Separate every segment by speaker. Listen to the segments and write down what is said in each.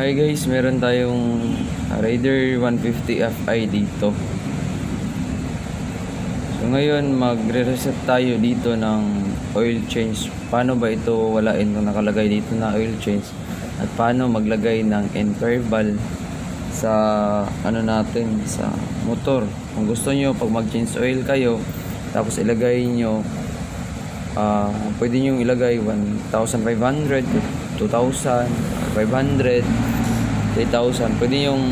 Speaker 1: Hi guys, meron tayong Raider 150 Fi dito. So ngayon, magre-reset tayo dito ng oil change. Paano ba ito walain kung nakalagay dito na oil change? At paano maglagay ng interval sa ano natin sa motor. Kung gusto nyo pag mag-change oil kayo, tapos ilagay nyo Ah, pwede nyo ilagay 1,500, 2,000, 500, 3,000. Pwede yung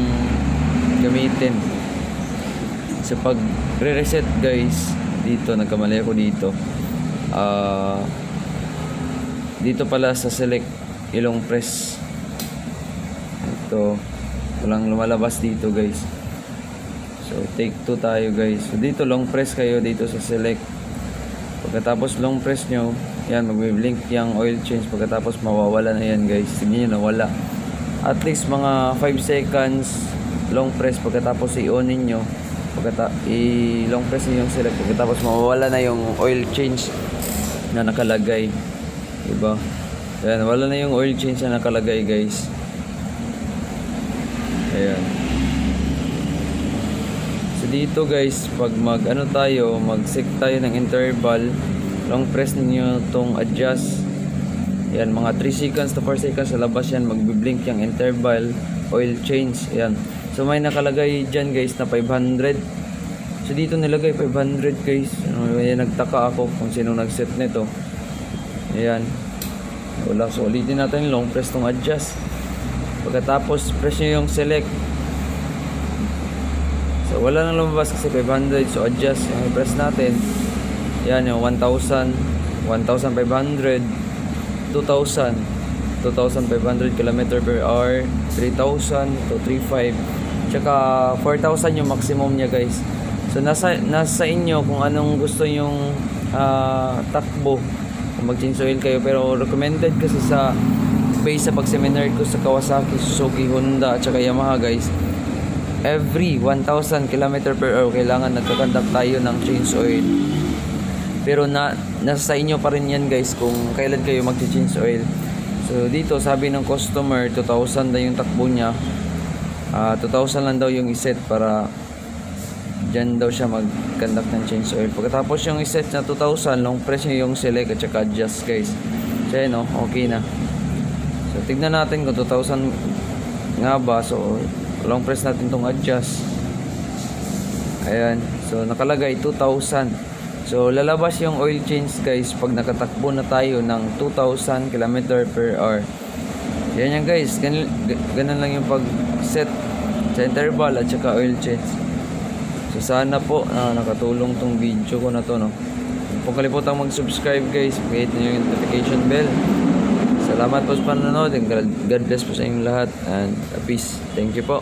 Speaker 1: gamitin. So pag re-reset guys, dito, nagkamali ako dito. Ah, dito pala sa select ilong press. Ito, walang lumalabas dito guys. So take 2 tayo guys. So dito long press kayo dito sa select. Pagkatapos long press nyo, yan, magbe-blink yung oil change. Pagkatapos mawawala na yan guys. Tignan nyo, nawala. At least mga 5 seconds long press. Pagkatapos i-onin nyo. Pagkata i-long press nyo yung select. Pagkatapos mawawala na yung oil change na nakalagay. Diba? Ayan, wala na yung oil change na nakalagay guys. Ayan. Dito guys, pag mag ano tayo, mag set tayo ng interval, long press niyo tong adjust. Yan, mga 3 seconds to 4 seconds sa labas yan, magbi-blink yung interval, oil change. Yan. So may nakalagay dyan guys na 500. So dito nilagay 500 guys. Yan, nagtaka ako kung sino nag-set nito. Ayan. Wala. So ulitin natin long press tong adjust. Pagkatapos press nyo yung select. So wala nang lumabas kasi 500 so adjust yung press natin. Yan yung 1,000, 1,500, 2,000, 2,500 km per hour, 3,000 to 3,500. Tsaka 4,000 yung maximum niya guys. So nasa nasa inyo kung anong gusto yung ah, takbo kung mag-change oil kayo pero recommended kasi sa base sa pag-seminar ko sa Kawasaki, Suzuki, Honda at saka Yamaha guys every 1,000 km per hour kailangan nagkakandak tayo ng change oil. Pero na nasa inyo pa rin yan guys kung kailan kayo mag-change oil. So dito sabi ng customer 2,000 na yung takbo niya. Ah, 2,000 lang daw yung iset para dyan daw siya mag-conduct ng change oil. Pagkatapos yung iset na 2,000 long press nyo yung select at saka adjust guys. So yun oh, okay na. So tignan natin kung 2,000 nga ba. So long press natin tong adjust. Ayan. So nakalagay 2,000 so lalabas yung oil change guys pag nakatakbo na tayo ng 2,000 km per hour. Yan yan guys. Ganun, ganun lang yung pag set sa interval at saka oil change. So sana po na nakatulong tong video ko na to no? Huwag kalimutang mag-subscribe guys. Pag-hit nyo yung notification bell Salamat po sa panonood and God bless po sa inyong lahat and peace. Thank you po.